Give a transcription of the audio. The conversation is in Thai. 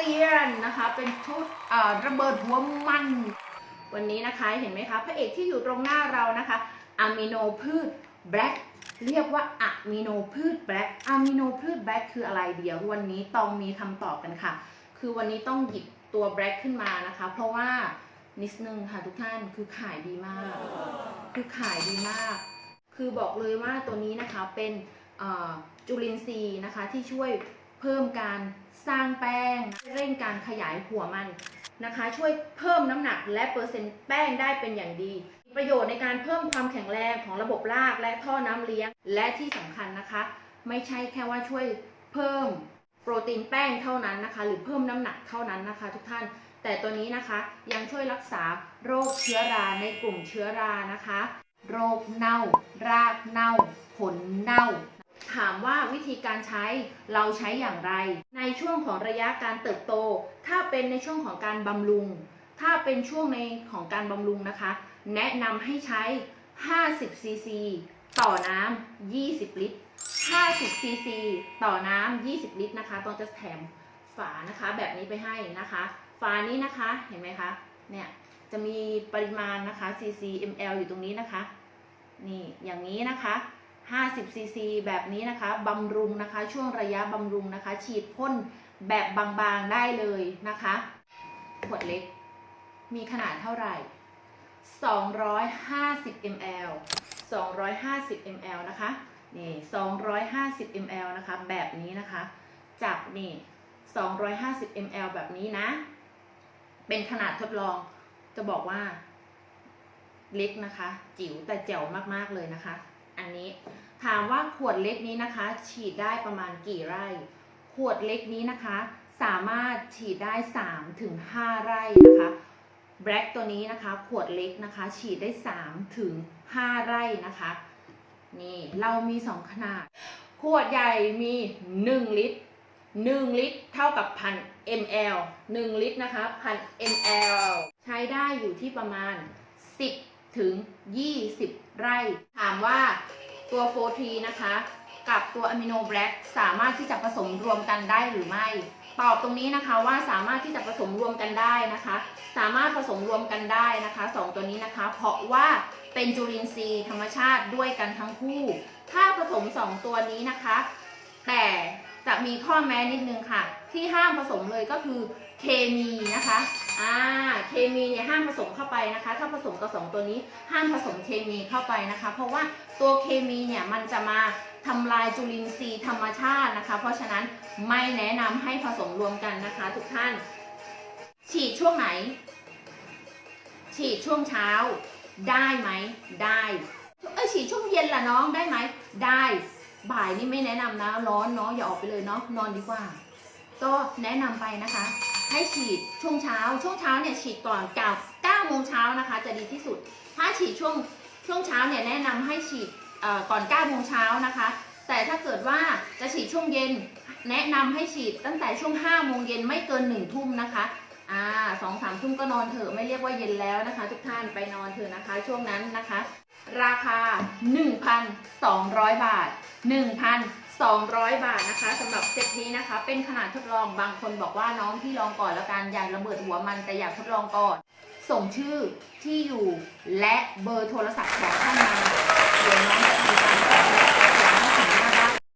ตียนนะคะ เป็นชุดระเบิดหัวมัน วันนี้นะคะเห็นไหมคะพระเอกที่อยู่ตรงหน้าเรานะคะอะมิโนพืชแบล็กเรียกว่าอะมิโนพืชแบล็กอะมิโนพืชแบล็กคืออะไรเดี๋ยววันนี้ต้องมีคำตอบกันค่ะ คือวันนี้ต้องหยิบตัวแบล็กขึ้นมานะคะ เพราะว่านิดนึงค่ะทุกท่านคือขายดีมาก คือขายดีมาก คือบอกเลยว่าตัวนี้นะคะเป็นจุลินทรีย์นะคะที่ช่วย เพิ่มการสร้างแป้ง เร่งการขยายหัวมันนะคะ ช่วยเพิ่มน้ำหนักและเปอร์เซ็นต์แป้งได้เป็นอย่างดี ประโยชน์ในการเพิ่มความแข็งแรงของระบบรากและท่อน้ำเลี้ยง และที่สำคัญนะคะ ไม่ใช่แค่ว่าช่วยเพิ่มโปรตีนแป้งเท่านั้นนะคะ หรือเพิ่มน้ำหนักเท่านั้นนะคะ ทุกท่าน แต่ตัวนี้นะคะยังช่วยรักษาโรคเชื้อราในกลุ่มเชื้อรานะคะ โรคเน่า รากเน่า ผลเน่า ถามว่าวิธีการใช้เราใช้อย่างไร ในช่วงของระยะการเติบโต ถ้าเป็นในช่วงของการบำรุง ถ้าเป็นช่วงในของการบำรุงนะคะ แนะนำให้ใช้ 50ซีซีต่อน้ำ 20 ลิตร 50ซีซีต่อน้ำ 20 ลิตรนะคะต้องจะแถมฝานะคะแบบนี้ไปให้นะคะ ฝานี้นะคะเห็นไหมคะ เนี่ยจะมีปริมาณนะคะ cc ml อยู่ตรงนี้นะคะ นี่อย่างนี้นะคะ 50 cc แบบนี้นะคะบำรุงนะคะ ช่วงระยะบำรุงนะคะ ฉีดพ่นแบบบางๆได้เลยนะคะ ขวดเล็ก มีขนาดเท่าไหร่ 250 ml 250 ml นะคะนี่250 ml นะคะ แบบนี้นะคะจากนี่250 ml แบบนี้นะ เป็นขนาดทดลอง จะบอกว่า เล็กนะคะ จิ๋วแต่แจ๋วมากๆเลยนะคะ อันนี้ถามว่าขวดเล็กนี้นะคะ ฉีดได้ประมาณกี่ไร่ ขวดเล็กนี้นะคะ สามารถฉีดได้3ถึง5ไร่นะคะแบล็กตัวนี้นะคะขวดเล็กนะคะ ฉีดได้3ถึง5ไร่นะคะนี่เรามี 2 ขนาด ขวดใหญ่มี 1 ลิตร 1 ลิตร เท่ากับพัน ml 1 ลิตรนะคะพัน ml ใช้ได้อยู่ที่ประมาณ 10 ถึง 20 ไร่ ถามว่าตัวโฟทีนะคะ กับตัวอะมิโนแบล็กสามารถที่จะผสมรวมกันได้หรือไม่ ตอบตรงนี้นะคะว่าสามารถที่จะผสมรวมกันได้นะคะ สามารถผสมรวมกันได้นะคะสองตัวนี้นะคะ เพราะว่าเป็นจุลินทรีย์ธรรมชาติด้วยกันทั้งคู่ ถ้าผสมสองตัวนี้นะคะ แต่จะมีข้อแม้นิดนึงค่ะ ที่ห้ามผสมเลยก็คือเคมีนะคะ อ่าเคมีเนี่ยห้ามผสมเข้าไปนะคะ ถ้าผสมกับสองตัวนี้ห้ามผสมเคมีเข้าไปนะคะ เพราะว่าตัวเคมีเนี่ยมันจะมาทำลายจุลินทรีย์ธรรมชาตินะคะ เพราะฉะนั้นไม่แนะนำให้ผสมรวมกันนะคะ ทุกท่าน ฉีดช่วงไหน ฉีดช่วงเช้า ได้ไหมได้เอ้ยฉีดช่วงเย็นล่ะน้องได้ไหมได้บ่ายนี่ไม่แนะนำนะ ร้อนเนาะอย่าออกไปเลยเนาะนอนดีกว่า ก็แนะนำไปนะคะ ให้ฉีดช่วงเช้า ช่วงเช้าเนี่ยฉีดก่อน9 9โมงเช้านะคะ จะดีที่สุด ถ้าฉีดช่วงช่วงเช้าเนี่ยแนะนำให้ฉีดเอ่อก่อน9โมงเช้านะคะ แต่ถ้าเกิดว่าจะฉีดช่วงเย็น แนะนำให้ฉีดตั้งแต่ช่วง5โมงเย็นไม่เกิน1ทุ่มนะคะอ่าสองสามทุ่มก็นอนเถอะไม่เรียกว่าเย็นแล้วนะคะ ทุกท่านไปนอนเถอะนะคะ ช่วงนั้นนะคะ ราคา 1,200 บาท 200 บาทนะคะสำหรับเซตนี้นะคะ เป็นขนาดทดลองบางคนบอกว่าน้องที่ลองก่อนแล้วกันอยากระเบิดหัวมันแต่อยากทดลองก่อน ส่งชื่อที่อยู่และเบอร์โทรศัพท์ของท่านมาเดี๋ยวน้องจะทำการตอบรับ